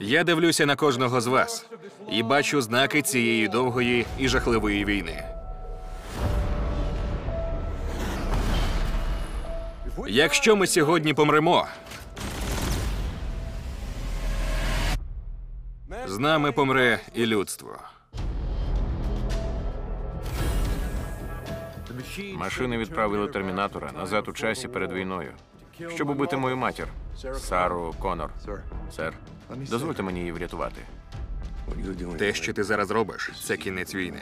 Я дивлюся на кожного з вас і бачу знаки цієї довгої і жахливої війни. Якщо ми сьогодні помремо, з нами помре і людство. Машини відправили термінатора назад у часі перед війною, щоб убити мою матір Сару Конор. Сер, дозвольте мені її врятувати. Те, що ти зараз робиш, це кінець війни.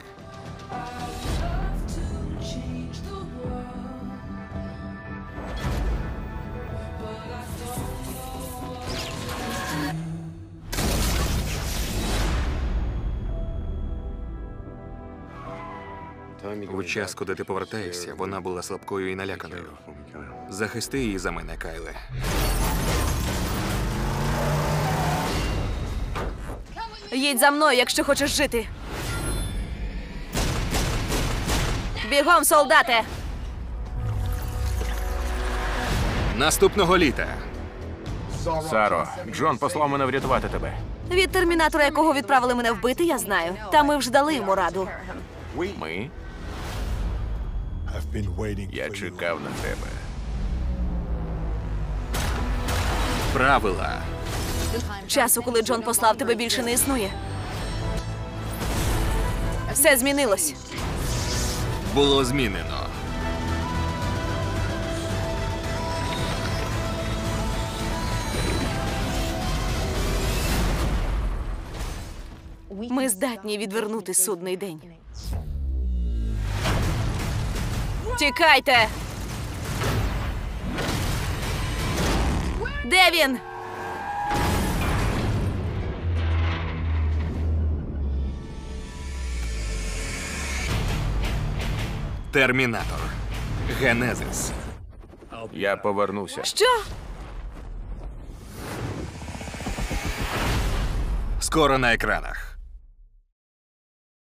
У час, коли ти повертаєшся, вона була слабкою і наляканою. Захисти її за мене, Кайле. Їдь за мною, якщо хочеш жити. Бігом, солдате! Наступного літа Саро, Джон послав мене врятувати тебе. Від термінатора, якого відправили мене вбити, я знаю. Та ми вже дали йому раду. Ми? Я чекав на тебе. Правила. Часу, коли Джон послав тебе, більше не існує. Все змінилось. було змінено. Ми здатні відвернути судний день. Тікайте! Де він? Термінатор. Генезис. Я повернуся. Що? Скоро на екранах.